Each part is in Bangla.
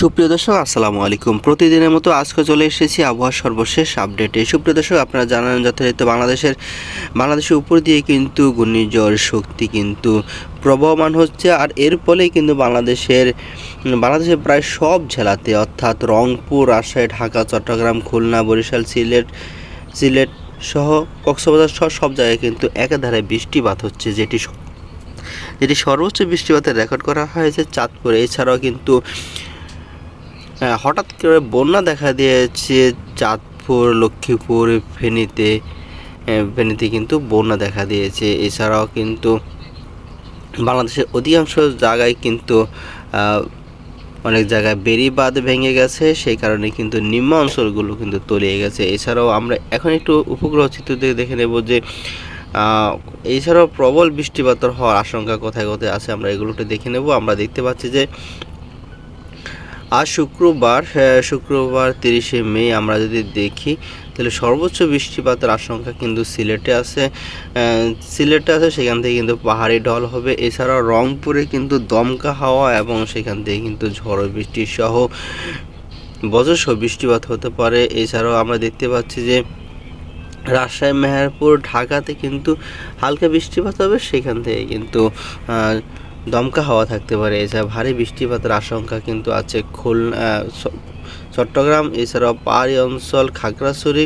সুপ্রিয় দর্শক, আসসালামু আলাইকুম। প্রতিদিনের মতো আজকে চলে এসেছি আবহাওয়ার সর্বশেষ আপডেটে সুপ্রিয় দর্শক, আপনারা জানেন যথারীতি বাংলাদেশের বাংলাদেশের উপর দিয়ে কিন্তু ঘূর্ণিঝড় শক্তি কিন্তু প্রবহমান হচ্ছে। আর এর ফলেই কিন্তু বাংলাদেশের বাংলাদেশের প্রায় সব জেলাতে, অর্থাৎ রংপুর, রাজশাহী, ঢাকা, চট্টগ্রাম, খুলনা, বরিশাল, সিলেট সিলেট সহ কক্সবাজার সহ সব জায়গায় কিন্তু একাধারে বৃষ্টিপাত হচ্ছে, যেটি যেটি সর্বোচ্চ বৃষ্টিপাতের রেকর্ড করা হয়েছে চাঁদপুরে। এছাড়াও কিন্তু হঠাৎ করে বন্যা দেখা দিয়েছে চাঁদপুর, লক্ষ্মীপুর, ফেনীতে। ফেনীতে কিন্তু বন্যা দেখা দিয়েছে। এছাড়াও কিন্তু বাংলাদেশের অধিকাংশ জায়গায় কিন্তু অনেক জায়গায় বেরি বাঁধ ভেঙে গেছে। সেই কারণে কিন্তু নিম্ন অঞ্চলগুলো কিন্তু তলিয়ে গেছে। এছাড়াও আমরা এখন একটু উপগ্রহ চিত্র দিয়ে দেখে নেব যে এছাড়াও প্রবল বৃষ্টিপাত হওয়ার আশঙ্কা কোথায় কোথায় আছে, আমরা এগুলোকে দেখে নেব। আমরা দেখতে পাচ্ছি যে আজ শুক্রবার শুক্রবার তিরিশে মে আমরা যদি দেখি, তাহলে সর্বোচ্চ বৃষ্টিপাতের আশঙ্কা কিন্তু সিলেটে আছে। সিলেটে আছে, সেখান থেকে কিন্তু পাহাড়ি ঢল হবে। এছাড়াও রংপুরে কিন্তু দমকা হাওয়া এবং সেখান থেকে কিন্তু ঝড় বৃষ্টি সহ বজ্রসহ বৃষ্টিপাত হতে পারে। এছাড়াও আমরা দেখতে পাচ্ছি যে রাজশাহী, মেহেরপুর, ঢাকাতে কিন্তু হালকা বৃষ্টিপাত হবে। সেখান থেকে কিন্তু দমকা হাওয়া থাকতে পারে, এছাড়া ভারী বৃষ্টিপাতের আশঙ্কা কিন্তু আছে খুলনা চট্টগ্রাম, এছাড়াও পাহাড়ি অঞ্চল, খাগড়াছড়ি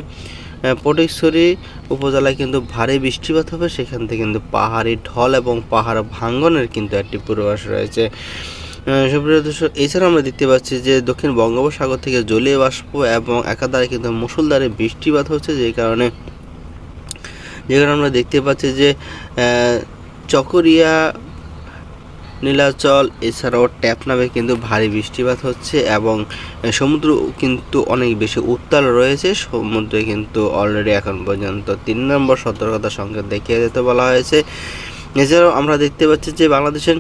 পটিকছড়ি উপজেলায় কিন্তু ভারী বৃষ্টিপাত হবে, সেখান থেকে কিন্তু পাহাড়ি ঢল এবং পাহাড় ভাঙ্গনের কিন্তু একটি পূর্বাভাস রয়েছে। সুপ্রিয় দর্শক এছাড়া আমরা দেখতে পাচ্ছি যে দক্ষিণ বঙ্গোপসাগর থেকে জলীয় বাষ্প এবং একাধারে কিন্তু মুষলধারে বৃষ্টিপাত হচ্ছে, যে কারণে যেখানে আমরা দেখতে পাচ্ছি যে চকরিয়া নীলাচল, এছাড়াও ট্যাপ নামে কিন্তু ভারী বৃষ্টিপাত হচ্ছে এবং সমুদ্র কিন্তু অনেক বেশি উত্তাল রয়েছে। সমুদ্রে কিন্তু অলরেডি এখন পর্যন্ত তিন নম্বর সতর্কতা সংকেত দেখিয়ে দিতে বলা হয়েছে। এছাড়াও আমরা দেখতে পাচ্ছি যে বাংলাদেশের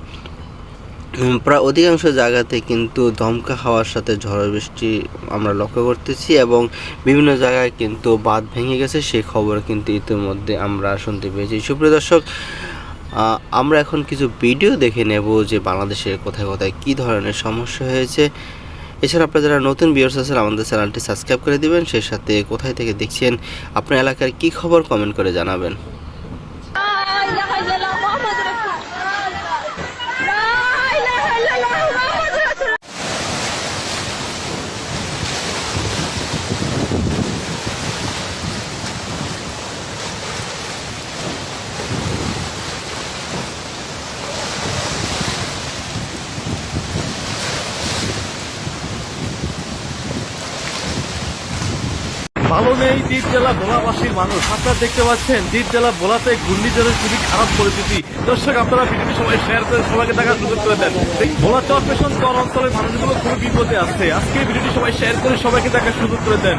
প্রায় অধিকাংশ জায়গাতে কিন্তু দমকা হাওয়ার সাথে ঝড় বৃষ্টি আমরা লক্ষ্য করতেছি এবং বিভিন্ন জায়গায় কিন্তু বাঁধ ভেঙে গেছে। সেই খবর কিন্তু ইতিমধ্যে আমরা শুনতে পেয়েছি। সুপ্রিয় দর্শক আমরা এখন কিছু ভিডিও দেখে নেব যে বাংলাদেশের কোথায় কোথায় কী ধরনের সমস্যা হয়েছে। এছাড়া আপনারা যারা নতুন ভিউয়ার্স আছেন, আমাদের চ্যানেলটি সাবস্ক্রাইব করে দেবেন, সেই সাথে কোথায় থেকে দেখছেন, আপনার এলাকার কী খবর কমেন্ট করে জানাবেন। ভালো নেই দ্বীপ জেলা ভোলাবাসীর মানুষ। আপনারা দেখতে পাচ্ছেন, দ্বীপ জেলা ভোলাতে ঘূর্ণিঝড়ের খুবই খারাপ পরিস্থিতি। দর্শক, আপনারা ভিডিওটি সময় শেয়ার করে সবাইকে দেখার সুযোগ করে দেন। ভোলা চরপেশন চর অঞ্চলের মানুষগুলো খুবই বিপদে আছে। আজকে ভিডিওটি সবাই শেয়ার করে সবাইকে দেখার সুযোগ করে দেন।